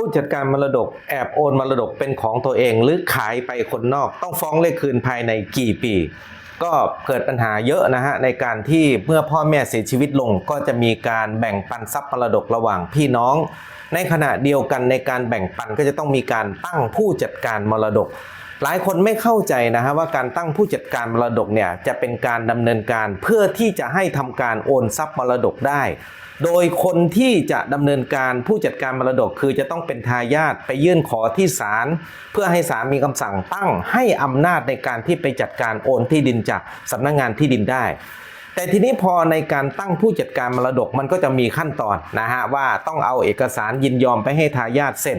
ผู้จัดการมรดกแอบโอนมรดกเป็นของตัวเอง หรือขายไปคนนอกต้องฟ้องเรียกคืนภายในกี่ปี ก็เกิดปัญหาเยอะนะฮะในการที่เมื่อพ่อแม่เสียชีวิตลง ก็จะมีการแบ่งปันทรัพย์มรดกระหว่างพี่น้อง ในขณะเดียวกันในการแบ่งปันก็จะต้องมีการตั้งผู้จัดการมรดก หลายคนไม่เข้าใจนะฮะว่าการตั้งผู้จัดการมรดกเนี่ยจะเป็นการดำเนินการเพื่อที่จะให้ทำการโอนทรัพย์มรดกได้ โดยคนที่จะดำเนินการผู้จัดการมรดกคือจะต้องเป็นทายาทไปยื่นขอที่ศาลเพื่อให้ศาลมีคำสั่งตั้งให้อำนาจในการที่ไปจัดการโอนที่ดินจากสำนักงงานที่ดินได้แต่ทีนี้พอในการตั้งผู้จัดการมรดกมันก็จะมีขั้นตอนนะฮะว่าต้องเอาเอกสารยินยอมไปให้ทายาทเซ็น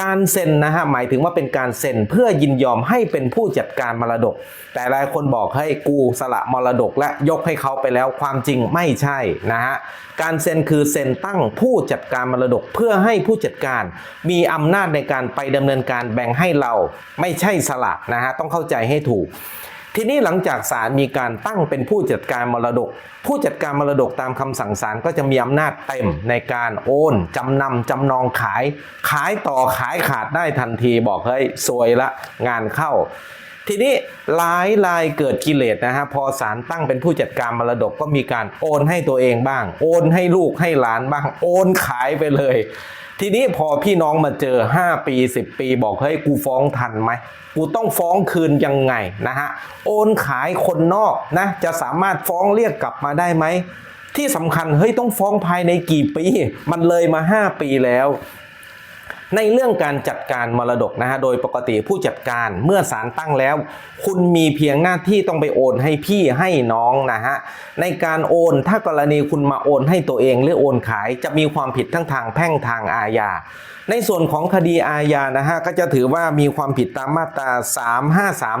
การเซ็นนะฮะหมายถึงว่าเป็นการเซ็นเพื่อยินยอมให้เป็นผู้จัดการมรดก แต่หลายคนบอกให้กูสละมรดกและยกให้เขาไปแล้วความจริงไม่ใช่นะฮะการเซ็นคือเซ็นตั้งผู้จัดการมรดกเพื่อให้ผู้จัดการ มีอำนาจในการไปดำเนินการแบ่งให้เราไม่ใช่สละนะฮะต้องเข้าใจให้ถูก ทีนี้หลังจากศาลมีการตั้งเป็นผู้จัดการมรดก ผู้จัดการมรดกตามคำสั่งศาลก็จะมีอำนาจเต็มในการโอนจำนำจำนองขาย ขายต่อขายขาดได้ทันทีบอกเฮ้ยซวยละงานเข้า ทีนี้หลายรายเกิดกิเลสนะฮะพอศาลตั้งเป็นผู้จัดการมรดกก็มีการโอนให้ตัวเองบ้าง โอนให้ลูกให้หลานบ้าง โอนขายไปเลย ทีนี้พอพี่น้องมาเจอ 5 ปี 10 ปีบอกเฮ้ยกูฟ้องทันไหมกูต้องฟ้องคืนยังไงนะฮะโอนขายคนนอกนะจะสามารถฟ้องเรียกกลับมาได้ไหมที่สำคัญเฮ้ยต้องฟ้องภายในกี่ปี มันเลยมา 5 ปีแล้ว ในเรื่องการจัดการมรดกนะฮะโดยปกติผู้จัดการเมื่อศาลตั้งแล้ว คุณมีเพียงหน้าที่ต้องไปโอนให้พี่ให้น้องนะฮะในการโอนถ้ากรณีคุณมาโอนให้ตัวเองหรือโอนขายจะมีความผิดทั้งทางแพ่งทางอาญาในส่วนของคดีอาญานะฮะก็จะถือว่ามีความผิดตามมาตรา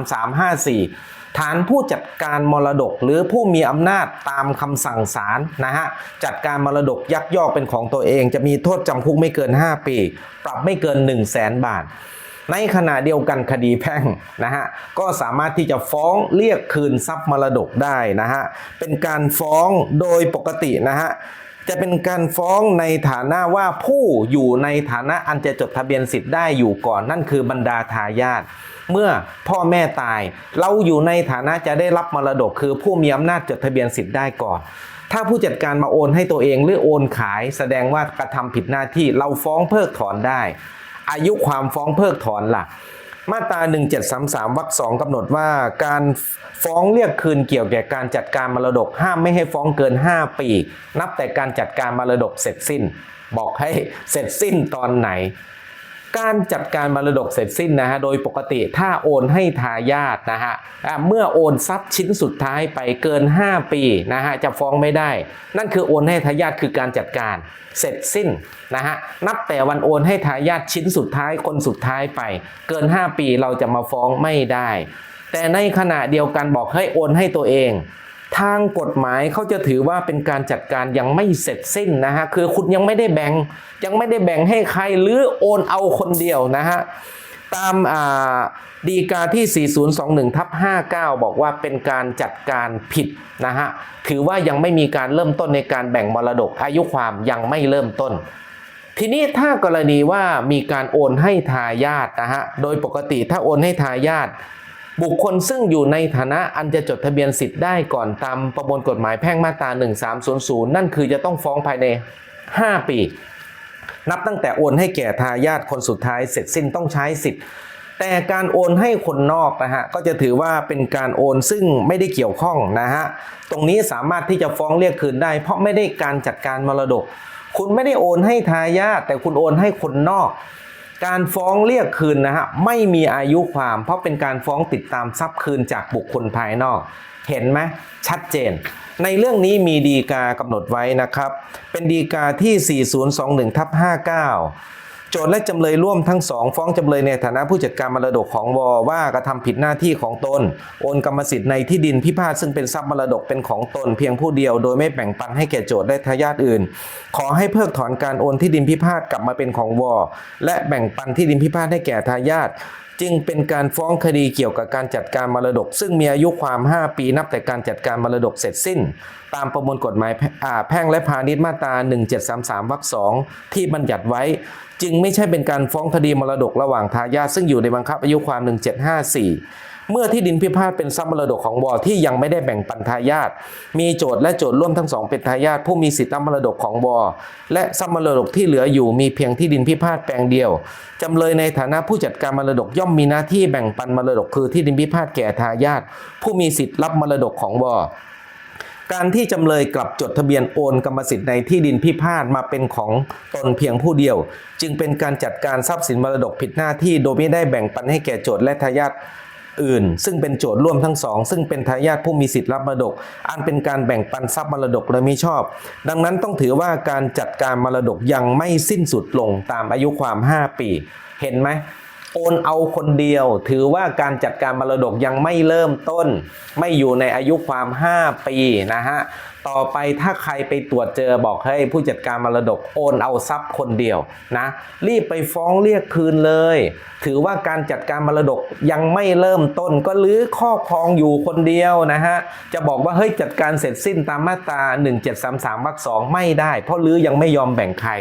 353 354 ฐานผู้จัดการมรดกหรือผู้มีอำนาจตามคำสั่งศาลนะฮะจัดการมรดกยักยอกเป็นของตัวเอง จะมีโทษจำคุกไม่เกิน 5 ปี ปรับไม่เกิน 1 0 0 0 0แสนบาท ในขณะเดียวกันคดีแพ่งนะฮะก็สามารถที่จะฟ้องเรียกคืนทรัพย์มรดกได้นะฮะเป็นการฟ้องโดยปกตินะฮะจะเป็นการฟ้องในฐานะว่าผู้อยู่ในฐานะอันจะจดทะเบียนสิทธิ์ได้อยู่ก่อนนั่นคือบรรดาทายาท เมื่อพ่อแม่ตาย เราอยู่ในฐานะจะได้รับมรดก คือผู้มีอำนาจจดทะเบียนสิทธิ์ได้ก่อน ถ้าผู้จัดการมาโอนให้ตัวเองหรือโอนขาย แสดงว่ากระทำผิดหน้าที่เราฟ้องเพิกถอนได้ อายุความฟ้องเพิกถอนล่ะมาตรา 1733วรรคสองกำหนดว่าการฟ้องเรียกคืนเกี่ยวแก่การจัดการมรดกห้ามไม่ให้ฟ้องเกิน 5 ปี นับแต่การจัดการมรดกเสร็จสิ้น บอกให้เสร็จสิ้นตอนไหน การจัดการมรดกเสร็จสิ้นนะฮะโดยปกติถ้าโอนให้ทายาทนะฮะเมื่อโอนทรัพย์ชิ้นสุดท้ายไปเกิน 5 ปีนะฮะจะฟ้องไม่ได้ นั่นคือโอนให้ทายาทคือการจัดการเสร็จสิ้นนะฮะนับแต่วันโอนให้ทายาทชิ้นสุดท้ายคนสุดท้ายไป เกิน 5 ปีเราจะมาฟ้องไม่ได้ แต่ในขณะเดียวกันบอกให้โอนให้ตัวเอง ทางกฎหมายเขาจะถือว่าเป็นการจัดการยังไม่เสร็จสิ้นนะฮะคือคุณยังไม่ได้แบ่งยังไม่ได้แบ่งให้ใครหรือโอนเอาคนเดียวนะฮะตามาดีกาที่ 4021ทับ59 บอกว่าเป็นการจัดการผิดนะฮะ ถือว่ายังไม่มีการเริ่มต้นในการแบ่งมรดกอายุความยังไม่เริ่มต้น ทีนี้ถ้ากรณีว่ามีการโอนให้ทายาทนะฮะ โดยปกติถ้าโอนให้ทายาท บุคคลซึ่งอยู่ในฐานะอันจะจดทะเบียนสิทธิ์ได้ก่อนตามประมวลกฎหมายแพ่งมาตรา 1300 นั่นคือจะต้องฟ้องภายใน 5 ปี นับตั้งแต่โอนให้แก่ทายาทคนสุดท้ายเสร็จสิ้นต้องใช้สิทธิ์ แต่การโอนให้คนนอกนะฮะก็จะถือว่าเป็นการโอนซึ่งไม่ได้เกี่ยวข้องนะฮะตรงนี้สามารถที่จะฟ้องเรียกคืนได้ เพราะไม่ได้การจัดการมรดก คุณไม่ได้โอนให้ทายาทแต่คุณโอนให้คนนอก การฟ้องเรียกคืนนะฮะไม่มีอายุความ เพราะเป็นการฟ้องติดตามทรัพย์คืนจากบุคคลภายนอก เห็นไหมชัดเจน ในเรื่องนี้มีดีกากำหนดไว้นะครับ เป็นดีกาที่ 4021ทับ59 โจทย์และจำเลยร่วมทั้งสองฟ้องจำเลยในฐานะผู้จัดการมรดกของวอว่ากระทำผิดหน้าที่ของตน โอนกรรมสิทธิ์ในที่ดินพิพาทซึ่งเป็นทรัพย์มรดกเป็นของตนเพียงผู้เดียว โดยไม่แบ่งปันให้แก่โจทย์และทายาทอื่น ขอให้เพิกถอนการโอนที่ดินพิพาทกลับมาเป็นของวอและแบ่งปันที่ดินพิพาทให้แก่ทายาท จึงเป็นการฟ้องคดีเกี่ยวกับการจัดการมรดก ซึ่งมีอายุความ 5 ปีนับแต่การจัดการมรดกเสร็จสิ้น ตามประมวลกฎหมายแพ่อ่าแพ่งและพาณิชย์มาตรา 1733วรรคสองที่บัญญัติไว้ จึงไม่ใช่เป็นการฟ้องคดีมรดกระหว่างทายาทซึ่งอยู่ในบังคับอายุความ 1754 เมื่อที่ดินพิพาทเป็นทรัพย์มรดกของวอที่ยังไม่ได้แบ่งปันทายาทมีโจทย์และโจทย์ร่วมทั้งสองเป็นทายาทผู้มีสิทธิ์รับมรดกของวอและทรัพย์มรดกที่เหลืออยู่มีเพียงที่ดินพิพาทแปลงเดียวจำเลยในฐานะผู้จัดการมรดกย่อมมีหน้าที่แบ่งปันมรดกคือที่ดินพิพาทแก่ทายาทผู้มีสิทธิ์รับมรดกของวอการที่จำเลยกลับจดทะเบียนโอนกรรมสิทธิ์ในที่ดินพิพาทมาเป็นของตนเพียงผู้เดียว จึงเป็นการจัดการทรัพย์สินมรดกผิดหน้าที่โดยไม่ได้แบ่งปันให้แก่โจทย์และทายาท อื่น ซึ่งเป็นโจทย์ร่วมทั้งสอง ซึ่งเป็นทายาทผู้มีสิทธิ์รับมรดก อันเป็นการแบ่งปันทรัพย์มรดกโดยมิชอบ ดังนั้นต้องถือว่าการจัดการมรดกยังไม่สิ้นสุดลงตามอายุความ 5 ปี เห็นไหมโอนเอาคนเดียว ถือว่าการจัดการมรดกยังไม่เริ่มต้น ไม่อยู่ในอายุความ 5 ปีนะฮะ ต่อไปถ้าใครไปตรวจเจอบอกให้ผู้จัดการมรดกโอนเอาทรัพย์คนเดียวนะรีบไปฟ้องเรียกคืนเลย ถือว่าการจัดการมรดกยังไม่เริ่มต้นก็ลื้อครอบครองอยู่คนเดียวนะฮะจะบอกว่าเฮ้ยจัดการเสร็จสิ้นตามมาตรา 1733วรรคสองไม่ได้ เพราะลื้อยังไม่ยอมแบ่งใคร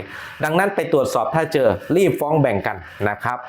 ดังนั้นไปตรวจสอบถ้าเจอรีบฟ้องแบ่งกันนะครับ